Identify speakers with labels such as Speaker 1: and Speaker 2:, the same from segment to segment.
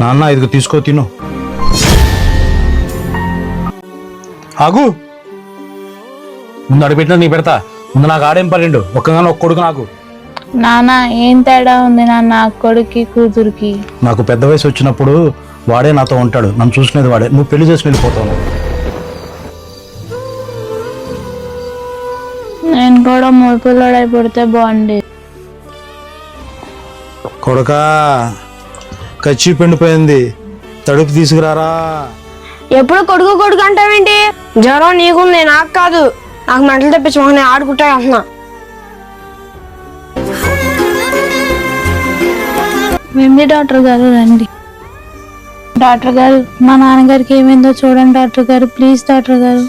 Speaker 1: నాన్న ఇదిగో తీసుకో తిను. ఆగు. ముందు అడిపెట్టినా నీ పెడతా. ముందు నాకు ఆడేం పర్లేండు. ఒక్కగానో ఒక్క కొడుకు నాకు.
Speaker 2: నాన్న ఏం తేడా ఉంది నాన్న కొడుక్కి కూతురికి?
Speaker 1: నాకు పెద్ద వయసు వచ్చినప్పుడు వాడే నాతో ఉంటాడు. నన్ను చూసుకునేది వాడే. నువ్వు పెళ్ళి చేసి వెళ్ళిపోతావు
Speaker 2: నేను కూడా మూడుపిల్లడై పుడితే బాగుండేది.
Speaker 1: కొడకా కచ్చి పెండిపోయింది. తడుపు తీసుకురారా?
Speaker 3: ఎప్పుడు కొడుకు కొడుకు అంటావేంటి? జ్వరం నీకుంది నాకు కాదు. నాకు మెంటలు తెప్పించి మొహం నేను ఆడుకుంటా అంటున్నా.
Speaker 2: డాక్టర్ గారు రండి. డాక్టర్ గారు మా నాన్నగారికి ఏమైందో చూడండి డాక్టర్ గారు ప్లీజ్ డాక్టర్ గారు.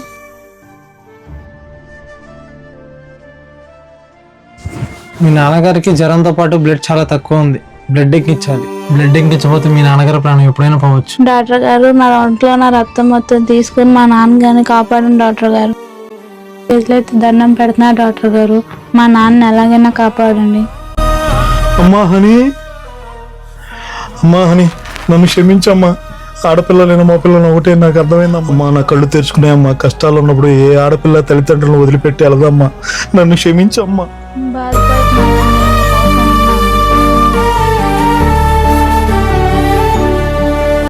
Speaker 4: మీ నాన్నగారికి జ్వరంతో పాటు బ్లడ్ చాలా తక్కువ ఉంది. బ్లడ్ ఎక్కించాలి బ్లడ్ ఎక్కించకపోతే మీ నాన్నగారి ప్రాణం ఎప్పుడైనా పోవచ్చు.
Speaker 2: డాక్టర్ గారు నా ఒంట్లో నా రక్తం మొత్తం తీసుకుని మా నాన్నగారిని కాపాడండి డాక్టర్ గారు. చేతులైతే దండం పెడుతున్నా డాక్టర్ గారు. మా నాన్న ఎలాగైనా కాపాడండి.
Speaker 1: అమ్మా హని. అమ్మా హని. నన్ను క్షమించమ్మా. ఆడపిల్లలైన మా పిల్లలు ఒకటే నాకు అర్థమైందమ్మా నా కళ్ళు తెరుచుకున్నాయమ్మా కష్టాలు ఉన్నప్పుడు ఏ ఆడపిల్ల తల్లిదండ్రులను వదిలిపెట్టి వెళదమ్మా నన్ను క్షమించమ్మా.